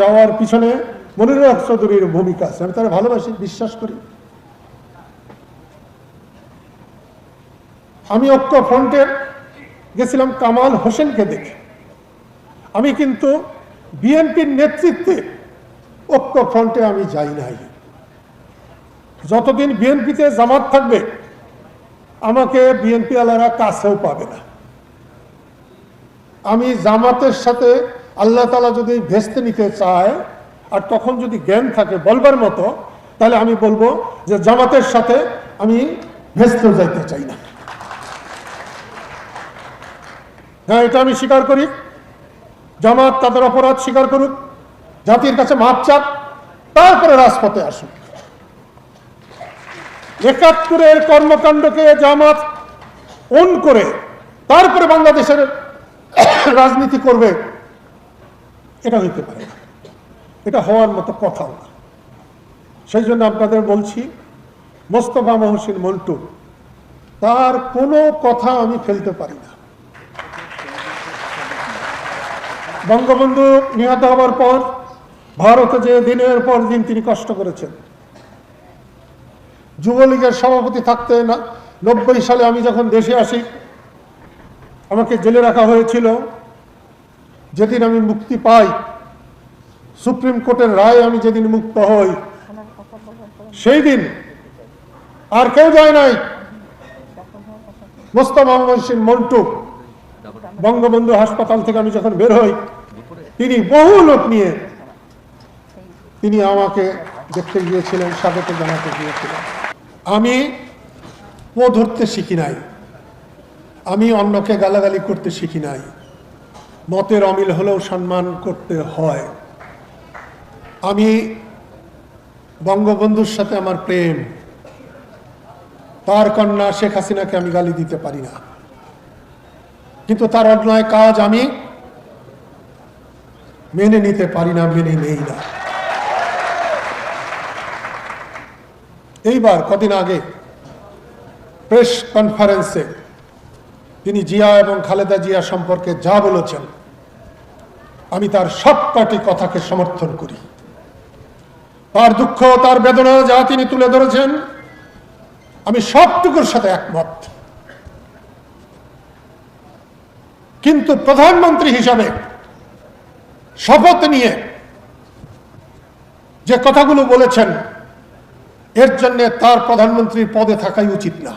যাওয়ার পিছনে মনিরুল হক চৌধুরীর ভূমিকা আছে। আমি তারা ভালোবাসি, বিশ্বাস করি। আমি ঐক্য ফ্রন্টে গেছিলাম কামাল হোসেনকে দেখে। আমি কিন্তু বিএনপির নেতৃত্বে ঐক্য ফ্রন্টে আমি যাই নাই। যতদিন বিএনপিতে জামাত থাকবে, আমাকে বিএনপি আলারা কাছেও পাবে না। আমি জামাতের সাথে আল্লাহ তালা যদি ভেস্তে নিতে চায়, আর তখন যদি জ্ঞান থাকে বলবার মতো, তাহলে আমি বলব যে জামাতের সাথে আমি ভেস্তেও যাইতে চাই না। হ্যাঁ এটা আমি স্বীকার করি। জামাত তাদের অপরাধ স্বীকার করুক, জাতির কাছে মাপ চাপ তারপরে রাজপথে আসুক। একাত্তরের কর্মকাণ্ডকে জামাত অন করে, তারপরে বাংলাদেশের রাজনীতি করবে। এটা হইতে পারে না। এটা হওয়ার মতো কথাও না। সেই জন্য আপনাদের বলছি, মোস্তফা মহসিন মন্টু, তার কোনো কথা আমি ফেলতে পারি না। বঙ্গবন্ধু নিহত হওয়ার পর, ভারতে যে দিনের পর দিন তিনি কষ্ট করেছেন। যুবলীগের সভাপতি থাকতে না নব্বই সালে আমি যখন দেশে আসি, আমাকে জেলে রাখা হয়েছিল। যেদিন আমি মুক্তি পাই, সুপ্রিম কোর্টের রায় আমি যেদিন মুক্ত হই সেই দিন আর কেউ যায় নাই। মোস্তফা মন্টু, বঙ্গবন্ধু হাসপাতাল থেকে আমি যখন বের হই, তিনি বহু লোক নিয়ে তিনি আমাকে দেখতে গিয়েছিলেন, স্বাগত জানাতে গিয়েছিলেন। আমি পো ধরতে শিখি নাই। আমি অন্যকে গালাগালি করতে শিখি নাই। মতের অমিল হলেও সম্মান করতে হয়। আমি বঙ্গবন্ধুর সাথে আমার প্রেম। তার কন্যা শেখ হাসিনাকে আমি গালি দিতে পারি না। কিন্তু তার অন্যায় কাজ আমি মেনে নিতে পারি না, মেনে নেই না। এইবার কদিন আগে প্রেস কনফারেন্সে তিনি জিয়া এবং খালেদা জিয়া সম্পর্কে যা বলেছেন আমি তার সবকটি কথাকে সমর্থন করি। তার দুঃখ, তার বেদনা যা তিনি তুলে ধরেছেন, আমি সবটুকুর সাথে একমত। কিন্তু প্রধানমন্ত্রী হিসাবে শপথ নিয়ে যে কথাগুলো বলেছেন, এর জন্য তার প্রধানমন্ত্রীর পদে থাকাই উচিত না।